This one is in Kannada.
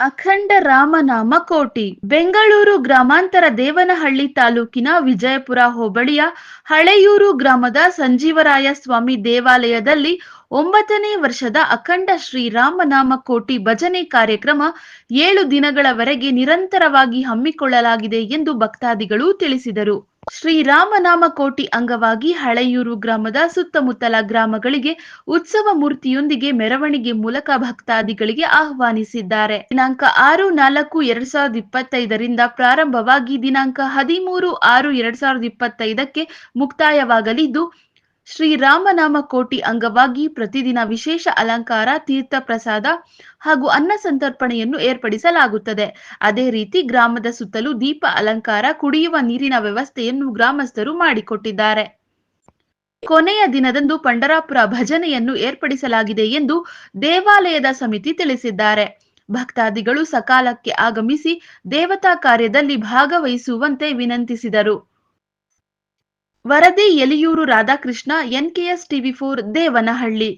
ಅಖಂಡ ರಾಮನಾಮ ಕೋಟಿ. ಬೆಂಗಳೂರು ಗ್ರಾಮಾಂತರ ದೇವನಹಳ್ಳಿ ತಾಲೂಕಿನ ವಿಜಯಪುರ ಹೋಬಳಿಯ ಹಳೆಯೂರು ಗ್ರಾಮದ ಸಂಜೀವರಾಯ ಸ್ವಾಮಿ ದೇವಾಲಯದಲ್ಲಿ ಒಂಬತ್ತನೇ ವರ್ಷದ ಅಖಂಡ ಶ್ರೀ ರಾಮನಾಮ ಕೋಟಿ ಭಜನೆ ಕಾರ್ಯಕ್ರಮ ಏಳು ದಿನಗಳವರೆಗೆ ನಿರಂತರವಾಗಿ ಹಮ್ಮಿಕೊಳ್ಳಲಾಗಿದೆ ಎಂದು ಭಕ್ತಾದಿಗಳು ತಿಳಿಸಿದರು. ಶ್ರೀರಾಮನಾಮ ಕೋಟಿ ಅಂಗವಾಗಿ ಹಳೆಯೂರು ಗ್ರಾಮದ ಸುತ್ತಮುತ್ತಲ ಗ್ರಾಮಗಳಿಗೆ ಉತ್ಸವ ಮೂರ್ತಿಯೊಂದಿಗೆ ಮೆರವಣಿಗೆ ಮೂಲಕ ಭಕ್ತಾದಿಗಳಿಗೆ ಆಹ್ವಾನಿಸಿದ್ದಾರೆ. ದಿನಾಂಕ ಆರು ನಾಲ್ಕು ಎರಡ್ ಸಾವಿರದ ಇಪ್ಪತ್ತೈದರಿಂದ ಪ್ರಾರಂಭವಾಗಿ ದಿನಾಂಕ ಹದಿಮೂರು ಆರು ಎರಡ್ ಸಾವಿರದ ಇಪ್ಪತ್ತೈದಕ್ಕೆ ಮುಕ್ತಾಯವಾಗಲಿದ್ದು ಶ್ರೀರಾಮನಾಮ ಕೋಟಿ ಅಂಗವಾಗಿ ಪ್ರತಿದಿನ ವಿಶೇಷ ಅಲಂಕಾರ, ತೀರ್ಥ ಪ್ರಸಾದ ಹಾಗೂ ಅನ್ನ ಸಂತರ್ಪಣೆಯನ್ನು ಏರ್ಪಡಿಸಲಾಗುತ್ತದೆ. ಅದೇ ರೀತಿ ಗ್ರಾಮದ ಸುತ್ತಲೂ ದೀಪ ಅಲಂಕಾರ, ಕುಡಿಯುವ ನೀರಿನ ವ್ಯವಸ್ಥೆಯನ್ನು ಗ್ರಾಮಸ್ಥರು ಮಾಡಿಕೊಟ್ಟಿದ್ದಾರೆ. ಕೊನೆಯ ದಿನದಂದು ಪಂಡರಾಪುರ ಭಜನೆಯನ್ನು ಏರ್ಪಡಿಸಲಾಗಿದೆ ಎಂದು ದೇವಾಲಯದ ಸಮಿತಿ ತಿಳಿಸಿದ್ದಾರೆ. ಭಕ್ತಾದಿಗಳು ಸಕಾಲಕ್ಕೆ ಆಗಮಿಸಿ ದೇವತಾ ಕಾರ್ಯದಲ್ಲಿ ಭಾಗವಹಿಸುವಂತೆ ವಿನಂತಿಸಿದರು. ವರದಿ Eliyuru Radhakrishna NKS TV four Devanahalli